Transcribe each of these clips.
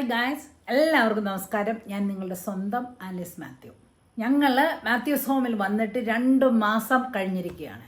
Hi guys എല്ലാവർക്കും നമസ്കാരം. ഞാൻ നിങ്ങളുടെ സ്വന്തം ആലിസ് മാത്യു. ഞങ്ങൾ മാത്യൂസ് ഹോമിൽ വന്നിട്ട് രണ്ട് മാസം കഴിഞ്ഞിരിക്കുകയാണ്.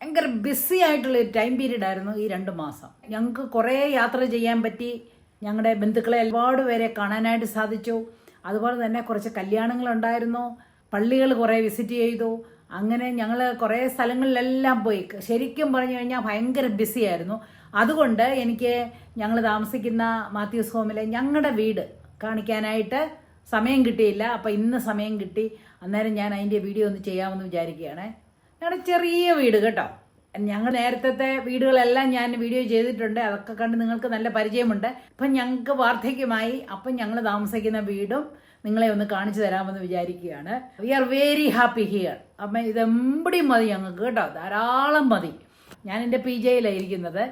ഭയങ്കര ബിസി ആയിട്ടുള്ള ഒരു ടൈം പീരീഡ് ആയിരുന്നു ഈ രണ്ട് മാസം. ഞങ്ങൾക്ക് കുറേ യാത്ര ചെയ്യാൻ പറ്റി. ഞങ്ങളുടെ ബന്ധുക്കളെ ഒരുപാട് പേരെ കാണാനായിട്ട് സാധിച്ചു. അതുപോലെ തന്നെ കുറച്ച് കല്യാണങ്ങളുണ്ടായിരുന്നു പള്ളികൾ കുറേ വിസിറ്റ് ചെയ്തു. അങ്ങനെ ഞങ്ങൾ കുറേ സ്ഥലങ്ങളിലെല്ലാം പോയി. ശരിക്കും പറഞ്ഞു കഴിഞ്ഞാൽ ഭയങ്കര ബിസി ആയിരുന്നു. അതുകൊണ്ട് എനിക്ക് ഞങ്ങൾ താമസിക്കുന്ന മാത്യൂസ് ഹോമിലെ ഞങ്ങളുടെ വീട് കാണിക്കാനായിട്ട് സമയം കിട്ടിയില്ല. അപ്പോൾ ഇന്ന് സമയം കിട്ടി. അന്നേരം ഞാൻ അതിന്റെ വീഡിയോ ഒന്ന് ചെയ്യാമെന്ന് വിചാരിക്കുകയാണ്. ഞങ്ങളുടെ ചെറിയ വീട് കേട്ടോ. ഞങ്ങൾ നേരത്തെ വീടുകളെല്ലാം ഞാൻ വീഡിയോ ചെയ്തിട്ടുണ്ട്. അതൊക്കെ കണ്ട് നിങ്ങൾക്ക് നല്ല പരിചയമുണ്ട്. ഇപ്പം ഞങ്ങൾക്ക് വാർദ്ധക്യമായി. അപ്പം ഞങ്ങൾ താമസിക്കുന്ന വീടും നിങ്ങളെ ഒന്ന് കാണിച്ചു തരാമെന്ന് വിചാരിക്കുകയാണ്. We are very happy here അപ്പം ഇതെമ്പടി മതി ഞങ്ങൾക്ക് കേട്ടോ. ധാരാളം മതി. ഞാൻ എന്റെ പി ജയിലാണ് ഇരിക്കുന്നത്.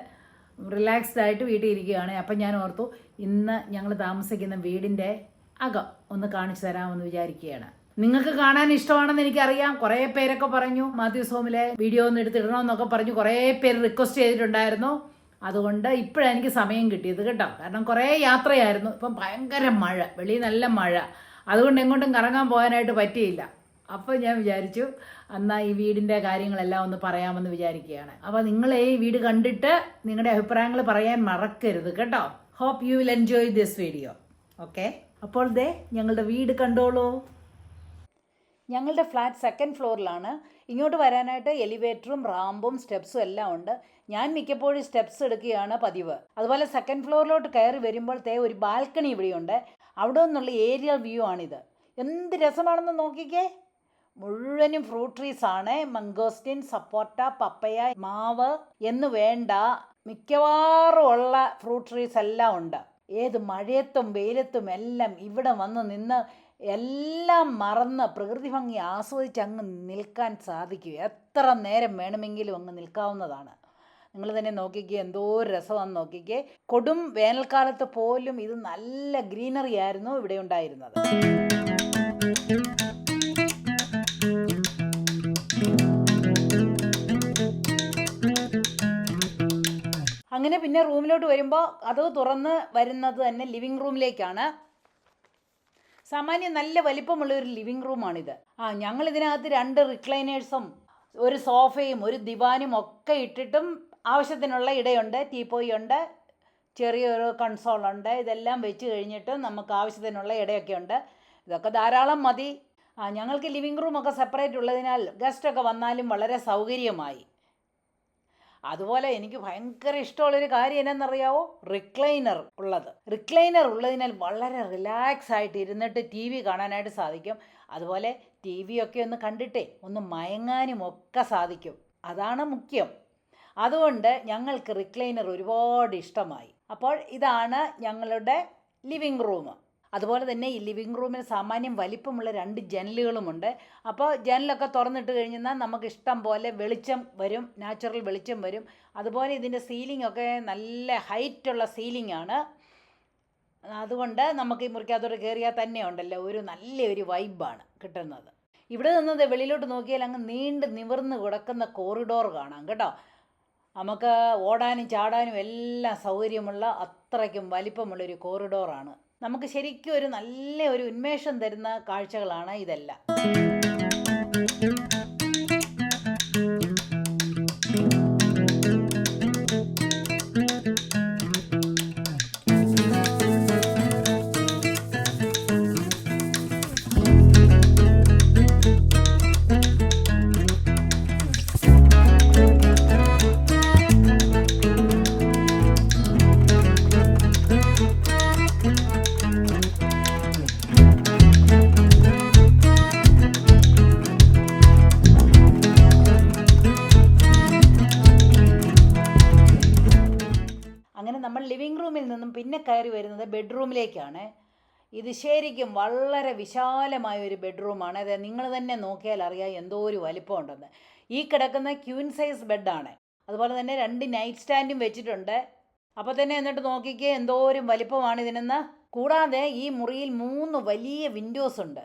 റിലാക്സ്ഡ് ആയിട്ട് വീട്ടിൽ ഇരിക്കുകയാണ്. അപ്പം ഞാൻ ഓർത്തു ഇന്ന് ഞങ്ങൾ താമസിക്കുന്ന വീടിന്റെ അകം ഒന്ന് കാണിച്ചു തരാമെന്ന് വിചാരിക്കുകയാണ്. നിങ്ങൾക്ക് കാണാൻ ഇഷ്ടമാണെന്ന് എനിക്കറിയാം. കുറേ പേരൊക്കെ പറഞ്ഞു മാത്യൂസ് ഹോമിലെ വീഡിയോ ഒന്ന് എടുത്തിടണമെന്നൊക്കെ പറഞ്ഞു കുറേ പേര് റിക്വസ്റ്റ് ചെയ്തിട്ടുണ്ടായിരുന്നു. അതുകൊണ്ട് ഇപ്പോഴാണ് എനിക്ക് സമയം കിട്ടിയത് കേട്ടോ. കാരണം കുറേ യാത്രയായിരുന്നു. ഇപ്പം ഭയങ്കര മഴ വെളിയിൽ നല്ല മഴ. അതുകൊണ്ട് എങ്ങോട്ടും കറങ്ങാൻ പോകാനായിട്ട് പറ്റിയില്ല. അപ്പോൾ ഞാൻ വിചാരിച്ചു എന്നാൽ ഈ വീടിന്റെ കാര്യങ്ങളെല്ലാം ഒന്ന് പറയാമെന്ന് വിചാരിക്കുകയാണ്. അപ്പോൾ നിങ്ങളെ ഈ വീട് കണ്ടിട്ട് നിങ്ങളുടെ അഭിപ്രായങ്ങൾ പറയാൻ മറക്കരുത് കേട്ടോ. Hope you will enjoy this video okay അപ്പോൾ ദേ ഞങ്ങളുടെ വീട് കണ്ടോളൂ. ഞങ്ങളുടെ ഫ്ലാറ്റ് സെക്കൻഡ് ഫ്ലോറിലാണ് ഇങ്ങോട്ട് വരാനായിട്ട് എലിവേറ്ററും റാമ്പും സ്റ്റെപ്സും എല്ലാം ഉണ്ട്. ഞാൻ മിക്കപ്പോഴും സ്റ്റെപ്സ് എടുക്കുകയാണ് പതിവ്. അതുപോലെ സെക്കൻഡ് ഫ്ലോറിലോട്ട് കയറി വരുമ്പോഴത്തേ ഒരു ബാൽക്കണി ഇവിടെയുണ്ട്. അവിടെ നിന്നുള്ള ഏരിയൽ വ്യൂ ആണിത്. എന്ത് രസമാണെന്ന് നോക്കിക്കേ. മുഴുവനും ഫ്രൂട്ട് ട്രീസ് ആണ്. മംഗോസ്റ്റിൻ സപ്പോട്ട പപ്പയ മാവ് എന്ന് വേണ്ട മിക്കവാറും ഉള്ള ഫ്രൂട്ട് ട്രീസ് എല്ലാം ഉണ്ട്. ഏത് മഴയത്തും വെയിലത്തും എല്ലാം ഇവിടെ വന്ന് നിന്ന് എല്ലാം മറന്ന് പ്രകൃതി ഭംഗി ആസ്വദിച്ച് അങ്ങ് നിൽക്കാൻ സാധിക്കും. എത്ര നേരം വേണമെങ്കിലും അങ്ങ് നിൽക്കാവുന്നതാണ്. നിങ്ങൾ തന്നെ നോക്കിക്കേ എന്തോ ഒരു രസമാണ് നോക്കിക്കേ. കൊടും വേനൽക്കാലത്ത് പോലും ഇത് നല്ല ഗ്രീനറി ആയിരുന്നു ഇവിടെ ഉണ്ടായിരുന്നത്. അങ്ങനെ പിന്നെ റൂമിലോട്ട് വരുമ്പോൾ അത് തുറന്ന് വരുന്നത് തന്നെ ലിവിങ് റൂമിലേക്കാണ്. സാമാന്യം നല്ല വലിപ്പമുള്ള ഒരു ലിവിങ് റൂമാണിത്. ആ ഞങ്ങൾ ഇതിനകത്ത് രണ്ട് റിക്ലൈനേഴ്സും ഒരു സോഫയും ഒരു ദിവാനും ഒക്കെ ഇട്ടിട്ടും ആവശ്യത്തിനുള്ള ഇടയുണ്ട് ടീപ്പോയി ഉണ്ട് ചെറിയൊരു കൺസോളുണ്ട് ഇതെല്ലാം വെച്ച് കഴിഞ്ഞിട്ട് നമുക്ക് ആവശ്യത്തിനുള്ള ഇടയൊക്കെ ഉണ്ട് ഇതൊക്കെ ധാരാളം മതി. ആ ഞങ്ങൾക്ക് ലിവിങ് റൂമൊക്കെ സെപ്പറേറ്റ് ഉള്ളതിനാൽ ഗസ്റ്റൊക്കെ വന്നാലും വളരെ സൗകര്യമായി. അതുപോലെ എനിക്ക് ഭയങ്കര ഇഷ്ടമുള്ളൊരു കാര്യം എന്നാണെന്നറിയാവോ റിക്ലൈനർ ഉള്ളത്. റിക്ലൈനർ ഉള്ളതിനാൽ വളരെ റിലാക്സ് ആയിട്ട് ഇരുന്നിട്ട് ടി വി കാണാനായിട്ട് സാധിക്കും. അതുപോലെ ടി വി ഒക്കെ ഒന്ന് കണ്ടിട്ടേ ഒന്ന് മയങ്ങാനും ഒക്കെ സാധിക്കും. അതാണ് മുഖ്യം. അതുകൊണ്ട് ഞങ്ങൾക്ക് റിക്ലൈനർ ഒരുപാട് ഇഷ്ടമായി. അപ്പോൾ ഇതാണ് ഞങ്ങളുടെ ലിവിങ് റൂം അതുപോലെ തന്നെ ഈ ലിവിങ് റൂമിന് സാമാന്യം വലിപ്പമുള്ള രണ്ട് ജനലുകളുമുണ്ട്. അപ്പോൾ ജനലൊക്കെ തുറന്നിട്ട് കഴിഞ്ഞാൽ നമുക്ക് ഇഷ്ടം പോലെ വെളിച്ചം വരും നാച്ചുറൽ വെളിച്ചം വരും. അതുപോലെ ഇതിന്റെ സീലിംഗ് ഒക്കെ നല്ല ഹൈറ്റുള്ള സീലിംഗ് ആണ്. അതുകൊണ്ട് നമുക്ക് ഈ മുറിക്കകത്തോട്ട് കയറിയാൽ തന്നെ ഉണ്ടല്ലോ ഒരു നല്ലൊരു വൈബാണ് കിട്ടുന്നത്. ഇവിടെ നിന്നത് വെളിയിലോട്ട് നോക്കിയാൽ അങ്ങ് നീണ്ട് നിവർന്ന് കിടക്കുന്ന കോറിഡോർ കാണാം കേട്ടോ. നമുക്ക് ഓടാനും ചാടാനും എല്ലാം സൗകര്യമുള്ള അത്രയ്ക്കും വലിപ്പമുള്ളൊരു കോറിഡോറാണ് നമുക്ക് ശരിക്കും ഒരു നല്ല ഒരു ഉന്മേഷം തരുന്ന കാഴ്ചകളാണ് ഇതെല്ലാം. പിന്നെ കയറി വരുന്നത് ബെഡ്റൂമിലേക്കാണ്. ഇത് ശരിക്കും വളരെ വിശാലമായ ഒരു ബെഡ്റൂമാണ്. അത് നിങ്ങൾ തന്നെ നോക്കിയാൽ അറിയാം എന്തോ ഒരു വലിപ്പമുണ്ടെന്ന്. ഈ കിടക്കുന്ന ക്യൂൻ സൈസ് ബെഡാണ്. അതുപോലെ തന്നെ രണ്ട് നൈറ്റ് സ്റ്റാൻഡും വെച്ചിട്ടുണ്ട്. അപ്പോൾ തന്നെ എന്നിട്ട് നോക്കിക്കേ എന്തോരം വലിപ്പമാണ് ഇതിനെന്ന്. കൂടാതെ ഈ മുറിയിൽ മൂന്ന് വലിയ വിൻഡോസ് ഉണ്ട്.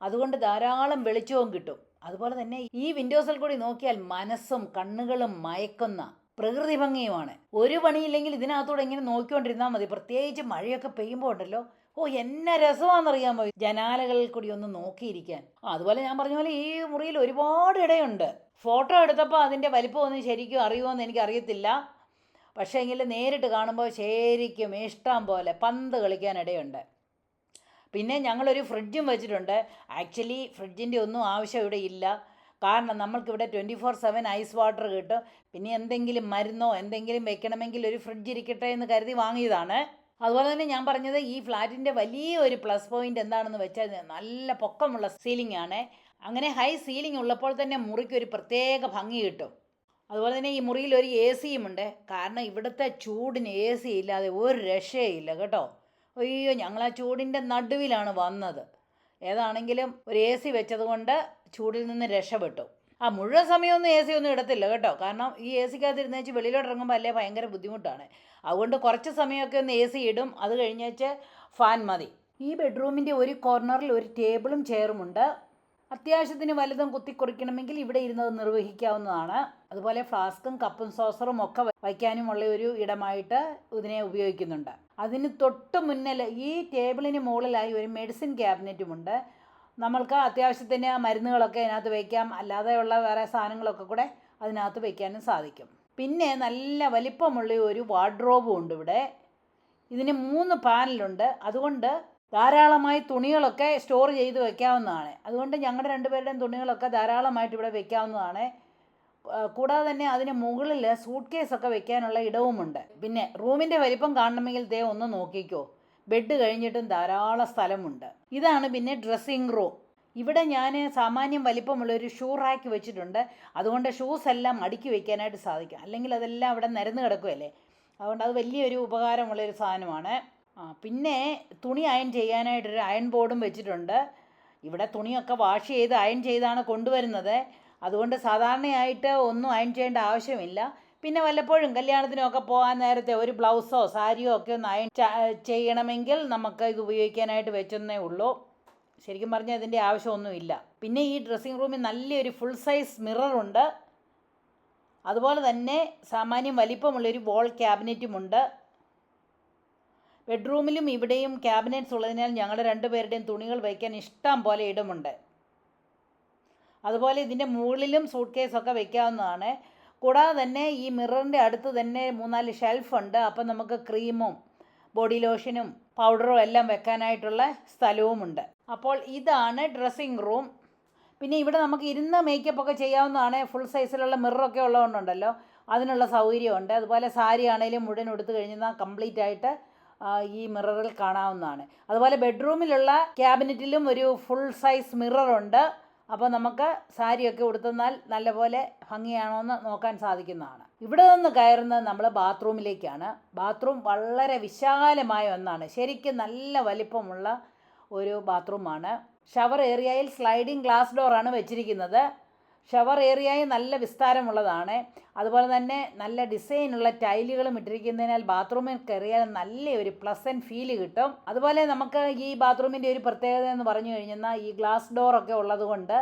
അതുകൊണ്ട് ധാരാളം വെളിച്ചവും കിട്ടും. അതുപോലെ തന്നെ ഈ വിൻഡോസിൽ കൂടി നോക്കിയാൽ മനസ്സും കണ്ണുകളും മയക്കുന്ന പ്രകൃതി ഭംഗിയുമാണ്. ഒരു പണിയില്ലെങ്കിൽ ഇതിനകത്തൂടെ ഇങ്ങനെ നോക്കിക്കൊണ്ടിരുന്നാൽ മതി. പ്രത്യേകിച്ച് മഴയൊക്കെ പെയ്യുമ്പോൾ ഉണ്ടല്ലോ. ഓ എന്നെ രസമാണെന്നറിയാമോ? ജനാലകളിൽ കൂടി ഒന്ന് നോക്കിയിരിക്കാൻ. അതുപോലെ ഞാൻ പറഞ്ഞ പോലെ ഈ മുറിയിൽ ഒരുപാട് ഇടയുണ്ട്. ഫോട്ടോ എടുത്തപ്പോൾ അതിന്റെ വലിപ്പമൊന്നും ശരിക്കും അറിയുമോയെന്ന് എനിക്ക് അറിയത്തില്ല പക്ഷേ എങ്കിൽ നേരിട്ട് കാണുമ്പോൾ ശരിക്കും ഇഷ്ടം പോലെ പന്ത് കളിക്കാനിടയുണ്ട് പിന്നെ ഞങ്ങളൊരു ഫ്രിഡ്ജും വെച്ചിട്ടുണ്ട്. ആക്ച്വലി ഫ്രിഡ്ജിന്റെ ഒന്നും ആവശ്യം ഇവിടെ ഇല്ല. കാരണം നമ്മൾക്കിവിടെ twenty four seven ice water കിട്ടും. പിന്നെ എന്തെങ്കിലും മരുന്നോ എന്തെങ്കിലും വെക്കണമെങ്കിൽ ഒരു ഫ്രിഡ്ജ് ഇരിക്കട്ടെ എന്ന് കരുതി വാങ്ങിയതാണ്. അതുപോലെ തന്നെ ഞാൻ പറഞ്ഞത് ഈ ഫ്ലാറ്റിന്റെ വലിയ ഒരു പ്ലസ് പോയിന്റ് എന്താണെന്ന് വെച്ചാൽ നല്ല പൊക്കമുള്ള സീലിംഗ് ആണ്. അങ്ങനെ ഹൈ സീലിംഗ് ഉള്ളപ്പോൾ തന്നെ മുറിക്ക് ഒരു പ്രത്യേക ഭംഗി കിട്ടും. അതുപോലെ തന്നെ ഈ മുറിയിൽ ഒരു എ സിയും ഉണ്ട്. കാരണം ഇവിടുത്തെ ചൂടിന് എ സി ഇല്ലാതെ ഒരു രക്ഷയില്ല കേട്ടോ. അയ്യോ ഞങ്ങൾ ആ ചൂടിന്റെ നടുവിലാണ് വന്നത്. ഏതാണെങ്കിലും ഒരു എ സി വെച്ചതുകൊണ്ട് ചൂടിൽ നിന്ന് രക്ഷപ്പെട്ടു. ആ മുഴുവൻ സമയമൊന്നും എ സി ഒന്നും ഇടത്തില്ല കേട്ടോ. കാരണം ഈ എ സിക്കകത്ത് ഇരുന്നേച്ച് വെളിയിലോട്ട് ഇറങ്ങുമ്പോൾ അല്ലേ ഭയങ്കര ബുദ്ധിമുട്ടാണ്. അതുകൊണ്ട് കുറച്ച് സമയമൊക്കെ ഒന്ന് എ സി ഇടും. അത് കഴിഞ്ഞേച്ച് ഫാൻ മതി. ഈ ബെഡ്റൂമിന്റെ ഒരു കോർണറിൽ ഒരു ടേബിളും ചെയറുമുണ്ട് അത്യാവശ്യത്തിന് വലുതും കുത്തിക്കുറിക്കണമെങ്കിൽ ഇവിടെ ഇരുന്നത് നിർവഹിക്കാവുന്നതാണ്. അതുപോലെ ഫ്ലാസ്കും കപ്പും സോസറും ഒക്കെ വയ്ക്കാനുമുള്ള ഒരു ഇടമായിട്ട് ഇതിനെ ഉപയോഗിക്കുന്നുണ്ട്. അതിന് തൊട്ട് മുന്നിൽ ഈ ടേബിളിന് മുകളിലായി ഒരു മെഡിസിൻ ക്യാബിനറ്റുമുണ്ട് നമ്മൾക്ക് അത്യാവശ്യത്തിന് മരുന്നുകളൊക്കെ അതിനകത്ത് വയ്ക്കാം അല്ലാതെയുള്ള വേറെ സാധനങ്ങളൊക്കെ കൂടെ അതിനകത്ത് വയ്ക്കാനും സാധിക്കും. പിന്നെ നല്ല വലിപ്പമുള്ള ഒരു വാർഡ്രോബും ഉണ്ട് ഇവിടെ. ഇതിന് മൂന്ന് പാനലുണ്ട് അതുകൊണ്ട് ധാരാളമായി തുണികളൊക്കെ സ്റ്റോർ ചെയ്ത് വെക്കാവുന്നതാണ്. അതുകൊണ്ട് ഞങ്ങളുടെ രണ്ടുപേരുടെയും തുണികളൊക്കെ ധാരാളമായിട്ട് ഇവിടെ വെക്കാവുന്നതാണ്. കൂടാതെ തന്നെ അതിന് മുകളിൽ സൂട്ട് കേസൊക്കെ വെക്കാനുള്ള ഇടവുമുണ്ട്. പിന്നെ റൂമിന്റെ വലിപ്പം കാണണമെങ്കിൽ ദേ ഒന്ന് നോക്കിക്കോ. ബെഡ് കഴിഞ്ഞിട്ടും ധാരാളം സ്ഥലമുണ്ട്. ഇതാണ് പിന്നെ ഡ്രസ്സിംഗ് റൂം. ഇവിടെ ഞാൻ സാമാന്യം വലിപ്പമുള്ള ഒരു ഷൂ റാക്ക് വെച്ചിട്ടുണ്ട്. അതുകൊണ്ട് ഷൂസ് എല്ലാം അടുക്കി വയ്ക്കാനായിട്ട് സാധിക്കും. അല്ലെങ്കിൽ അതെല്ലാം അവിടെ നിരന്ന് കിടക്കുമല്ലേ അതുകൊണ്ട് അത് വലിയൊരു ഉപകാരമുള്ളൊരു സാധനമാണ്. പിന്നെ തുണി അയൺ ചെയ്യാനായിട്ടൊരു അയൺ ബോർഡും വെച്ചിട്ടുണ്ട്. ഇവിടെ തുണിയൊക്കെ വാഷ് ചെയ്ത് അയൺ ചെയ്താണ് കൊണ്ടുവരുന്നത്. അതുകൊണ്ട് സാധാരണയായിട്ട് ഒന്നും അയൺ ചെയ്യേണ്ട ആവശ്യമില്ല. പിന്നെ വല്ലപ്പോഴും കല്യാണത്തിനൊക്കെ പോകാൻ നേരത്തെ ഒരു ബ്ലൗസോ സാരിയോ ഒക്കെ ഒന്ന് അയൺ ചെയ്യണമെങ്കിൽ നമുക്ക് ഇത് ഉപയോഗിക്കാനായിട്ട് വെച്ചെന്നേ ഉള്ളൂ. ശരിക്കും പറഞ്ഞാൽ ഇതിന്റെ ആവശ്യമൊന്നുമില്ല. പിന്നെ ഈ ഡ്രസ്സിംഗ് റൂമിൽ നല്ലൊരു ഫുൾ സൈസ് മിററുണ്ട് അതുപോലെ തന്നെ സാമാന്യം വലിപ്പമുള്ളൊരു വോൾ ക്യാബിനറ്റുമുണ്ട് ബെഡ്റൂമിലും ഇവിടെയും ക്യാബിനറ്റ്സ് ഉള്ളതിനാൽ ഞങ്ങളുടെ രണ്ടുപേരുടെയും തുണികൾ വയ്ക്കാൻ ഇഷ്ടം പോലെ ഇടമുണ്ട്. അതുപോലെ ഇതിന്റെ മുകളിലും സൂട്ട് കേസൊക്കെ വെക്കാവുന്നതാണ് കൂടാതെ തന്നെ ഈ മിററിന്റെ അടുത്ത് തന്നെ മൂന്നാൽ ഷെൽഫുണ്ട് അപ്പം നമുക്ക് ക്രീമും ബോഡി ലോഷനും പൗഡറും എല്ലാം വെക്കാനായിട്ടുള്ള സ്ഥലവുമുണ്ട് അപ്പോൾ ഇതാണ് ഡ്രസ്സിങ് റൂം പിന്നെ ഇവിടെ നമുക്ക് ഇരുന്ന് മേക്കപ്പ് ഒക്കെ ചെയ്യാവുന്നതാണ്. ഫുൾ സൈസിലുള്ള മിററൊക്കെ ഉള്ളതുകൊണ്ടുണ്ടല്ലോ. അതിനുള്ള സൗകര്യമുണ്ട്. അതുപോലെ സാരി ആണെങ്കിലും മുഴുവൻ എടുത്തു കഴിഞ്ഞാൽ കംപ്ലീറ്റ് ആയിട്ട് ഈ മിററിൽ കാണാവുന്നതാണ്. അതുപോലെ ബെഡ്റൂമിലുള്ള ക്യാബിനറ്റിലും ഒരു ഫുൾ സൈസ് മിററുണ്ട് അപ്പോൾ നമുക്ക് സാരിയൊക്കെ ഉടുത്തുന്നാൽ നല്ലപോലെ ഭംഗിയാണോ എന്ന് നോക്കാൻ സാധിക്കുന്നതാണ്. ഇവിടെ നിന്ന് കയറുന്നത് നമ്മൾ ബാത്റൂമിലേക്കാണ്. ബാത്റൂം വളരെ വിശാലമായ ഒന്നാണ്. ശരിക്കും നല്ല വലിപ്പമുള്ള ഒരു ബാത്റൂമാണ്. ഷവർ ഏരിയയിൽ സ്ലൈഡിംഗ് ഗ്ലാസ് ഡോറാണ് വെച്ചിരിക്കുന്നത്. ഷവർ ഏറിയായി നല്ല വിസ്താരമുള്ളതാണ്. അതുപോലെ തന്നെ നല്ല ഡിസൈനുള്ള ടൈലുകളും ഇട്ടിരിക്കുന്നതിനാൽ ബാത്റൂമിൽ കയറിയാൽ നല്ല ഒരു പ്ലസന്റ് ഫീൽ കിട്ടും. അതുപോലെ നമുക്ക് ഈ ബാത്റൂമിന്റെ ഒരു പ്രത്യേകത എന്ന് പറഞ്ഞു കഴിഞ്ഞാൽ ഈ ഗ്ലാസ് ഡോറൊക്കെ ഉള്ളതുകൊണ്ട്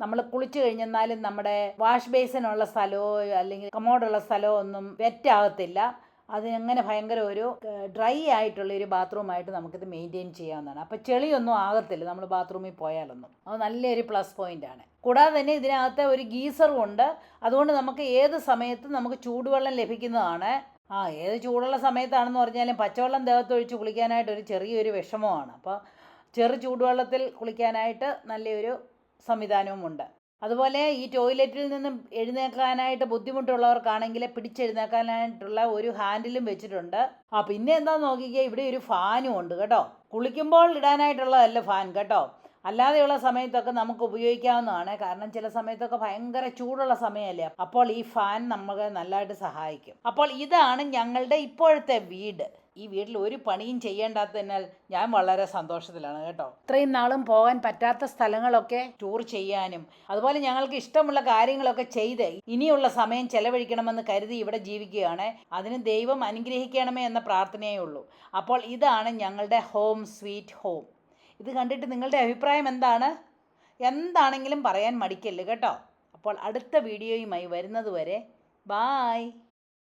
നമ്മൾ കുളിച്ചു കഴിഞ്ഞെന്നാലും നമ്മുടെ വാഷ് ബേസിനുള്ള സ്ഥലമോ അല്ലെങ്കിൽ കമോഡുള്ള സ്ഥലമോ ഒന്നും വെറ്റാകത്തില്ല അതിനങ്ങനെ ഭയങ്കര ഒരു ഡ്രൈ ആയിട്ടുള്ള ഒരു ബാത്റൂമായിട്ട് നമുക്കിത് മെയിന്റെയിൻ ചെയ്യാവുന്നതാണ്. അപ്പോൾ ചെളിയൊന്നും ആകത്തില്ല. നമ്മൾ ബാത്റൂമിൽ പോയാലൊന്നും. അത് നല്ലൊരു പ്ലസ് പോയിന്റാണ് കൂടാതെ തന്നെ ഇതിനകത്ത് ഒരു ഗീസറും ഉണ്ട്. അതുകൊണ്ട് നമുക്ക് ഏത് സമയത്തും നമുക്ക് ചൂടുവെള്ളം ലഭിക്കുന്നതാണ്. ആ ഏത് ചൂടുള്ള സമയത്താണെന്ന് പറഞ്ഞാലും പച്ചവെള്ളം ദേഹത്തൊഴിച്ച് കുളിക്കാനായിട്ട് ഒരു ചെറിയൊരു വിഷമമാണ്. അപ്പോൾ ചെറു ചൂടുവെള്ളത്തിൽ കുളിക്കാനായിട്ട് നല്ലൊരു സംവിധാനവുമുണ്ട്. അതുപോലെ ഈ ടോയ്ലറ്റിൽ നിന്നും എഴുന്നേൽക്കാനായിട്ട് ബുദ്ധിമുട്ടുള്ളവർക്കാണെങ്കിൽ പിടിച്ചെഴുന്നേൽക്കാനായിട്ടുള്ള ഒരു ഹാൻഡിലും വെച്ചിട്ടുണ്ട്. ആ പിന്നെ എന്താണെന്ന് നോക്കിക്കുക ഇവിടെ ഒരു ഫാനും ഉണ്ട് കേട്ടോ. കുളിക്കുമ്പോൾ ഇടാനായിട്ടുള്ളതല്ല ഫാൻ കേട്ടോ. അല്ലാതെയുള്ള സമയത്തൊക്കെ നമുക്ക് ഉപയോഗിക്കാവുന്നതാണ്. കാരണം ചില സമയത്തൊക്കെ ഭയങ്കര ചൂടുള്ള സമയമല്ലേ. അപ്പോൾ ഈ ഫാൻ നമുക്ക് നല്ലതായിട്ട് സഹായിക്കും. അപ്പോൾ ഇതാണ് ഞങ്ങളുടെ ഇപ്പോഴത്തെ വീട്. ഈ വീട്ടിൽ ഒരു പണിയും ചെയ്യേണ്ടാത്തതിനാൽ ഞാൻ വളരെ സന്തോഷത്തിലാണ് കേട്ടോ. ഇത്രയും നാളും പോകാൻ പറ്റാത്ത സ്ഥലങ്ങളൊക്കെ? ടൂർ ചെയ്യാനും അതുപോലെ ഞങ്ങൾക്ക് ഇഷ്ടമുള്ള കാര്യങ്ങളൊക്കെ ചെയ്ത് ഇനിയുള്ള സമയം ചെലവഴിക്കണമെന്ന് കരുതി ഇവിടെ ജീവിക്കുകയാണ്. അതിന് ദൈവം അനുഗ്രഹിക്കണമേ എന്ന പ്രാർത്ഥനയേ ഉള്ളൂ. അപ്പോൾ ഇതാണ് ഞങ്ങളുടെ ഹോം സ്വീറ്റ് ഹോം ഇത് കണ്ടിട്ട് നിങ്ങളുടെ അഭിപ്രായം എന്താണ്? എന്താണെങ്കിലും പറയാൻ മടിക്കല്ല് കേട്ടോ. അപ്പോൾ അടുത്ത വീഡിയോയുമായി വരുന്നത് വരെ ബായ്